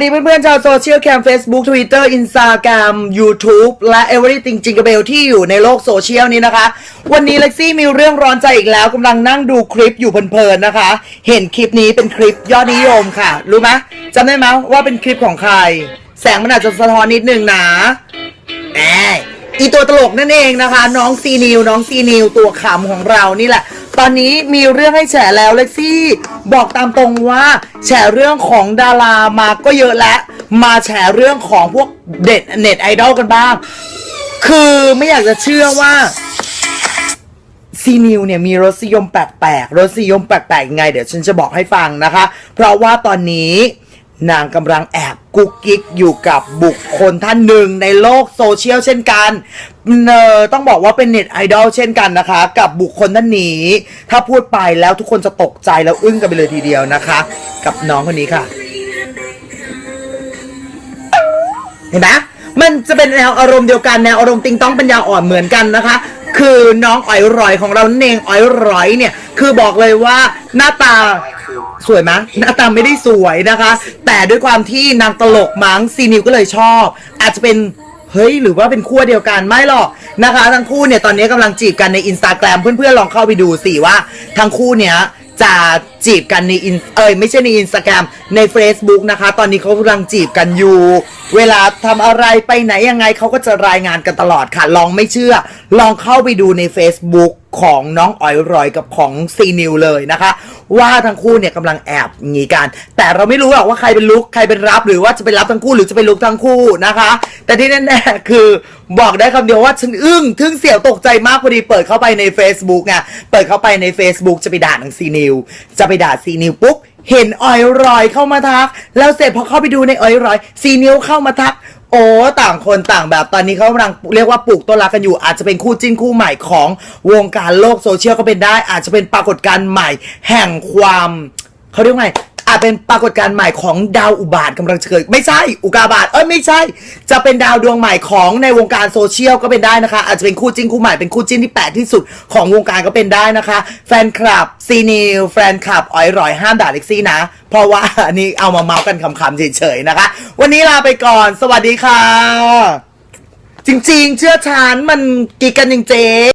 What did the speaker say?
สวัสดีเพื่อนๆชาวโซเชียลแคม Facebook Twitter Instagram YouTube และ Everything Jingle Bell ที่อยู่ในโลกโซเชียลนี้นะคะ วันนี้เล็กซี่มีเรื่องร้อนใจอีกแล้วกำลังนั่งดูคลิปอยู่เพลินๆนะคะ เห็นคลิปนี้เป็นคลิปยอดนิยมค่ะ รู้ไหมจำได้ไหมว่าเป็นคลิปของใคร แสงมันอาจจะสะท้อนนิดนึงนะแหมอีตัวตลกนั่นเองนะคะ น้องซีนิวน้องซีนิวตัวขำของเรานี่แหละ ตอนนี้มีเรื่องให้แฉแล้วเล็กซี่ บอกตามตรงว่า แฉเรื่องของดารามาก็เยอะแล้วมาแฉเรื่องของพวกเด็ดเน็ตไอดอลกันบ้าง คือไม่อยากจะเชื่อว่าซีนิวเนี่ยมีรสนิยมแปลกๆรสนิยมแปลกๆยังไง เดี๋ยวฉันจะบอกให้ฟังนะคะ เพราะว่าตอนนี้ นางกำลังแอบกุ๊กกิ๊กอยู่กับบุคคลท่านหนึ่งในโลกโซเชียลเช่นกันเออต้องบอกว่าเป็นเน็ตไอดอลเช่นกันนะคะ กับบุคคลท่านนี้ ถ้าพูดไปแล้วทุกคนจะตกใจแล้วอึ้งกันไปเลยทีเดียวนะคะ กับน้องคนนี้ค่ะ เห็นไหมมันจะเป็นแนวอารมณ์เดียวกันแนวอารมณ์ติงต้องปัญญาอ่อนเหมือนกันนะคะ คือน้องอ้อยรอยของเรานั่นงอ้อยรอยเนี่ย คือบอกเลยว่าหน้าตาสวยไหมหน้าตาไม่ได้สวยนะคะ แต่ด้วยความที่นางตลกมั้งซีนิวก็เลยชอบ อาจจะเป็นเฮ้ย หรือว่าเป็นคู่เดียวกันไม่หรอกนะคะ ทั้งคู่เนี่ย ตอนนี้กำลังจีบกันในอินสตาแกรมเพื่อนๆ ลองเข้าไปดูสิว่า ทั้งคู่เนี้ยจะ จีบกันในอินเอ้ยไม่ใช่ในอินสตาแกรมใน Facebook นะคะ ตอนนี้เขากำลังจีบกันอยู่ เวลาทำอะไรไปไหนยังไงเขาก็จะรายงานกันตลอดค่ะ ลองไม่เชื่อ ลองเข้าไปดูใน Facebook ของน้องอ๋อยรอยกับของซีนิวเลยนะคะ ว่าทั้งคู่เนี่ยกำลังแอบหนีกัน แต่เราไม่รู้หรอกว่าใครเป็นลุกใครเป็นรับ หรือว่าจะเป็นรับทั้งคู่หรือจะเป็นลุกทั้งคู่นะคะ แต่ที่แน่ๆคือบอกได้คำเดียวว่าฉันอึ้งทึ่งเสียวตกใจมากพอดีเปิดเข้าไปใน Facebook ไงเปิดเข้าไปใน Facebook จะไปด่าหนังซีนิวจะไปด่าซีนิวปุ๊บเห็นออยรอยเข้ามาทัก แล้วเสร็จพอเข้าไปดูในออยรอยซีนิวเข้ามาทัก โอ้ต่างคนต่างแบบตอนนี้เขากำลังเรียกว่าปลูกต้นรักกันอยู่ อาจจะเป็นคู่จิ้นคู่ใหม่ของวงการโลกโซเชียลก็เป็นได้ อาจจะเป็นปรากฏการณ์ใหม่แห่งความเขาเรียกว่าไง อาจเป็นปรากฏการณ์ใหม่ของดาวอุบาทกำลังเกิดไม่ใช่อุกาบาตเอ้ยไม่ใช่ จะเป็นดาวดวงใหม่ของในวงการโซเชียลก็เป็นได้นะคะ อาจจะเป็นคู่จิ้นคู่ใหม่เป็นคู่จิ้นที่แปลกที่สุดของวงการก็เป็นได้นะคะ แฟนคลับซีนิวแฟนคลับอ๋อยรอยห้ามด่าเล็กซี่นะ เพราะว่าอันนี้เอามาเมาส์กันคำๆเฉยๆนะคะ วันนี้ลาไปก่อน สวัสดีค่ะ จริงๆ เชื่อฉันมันกีกันจริง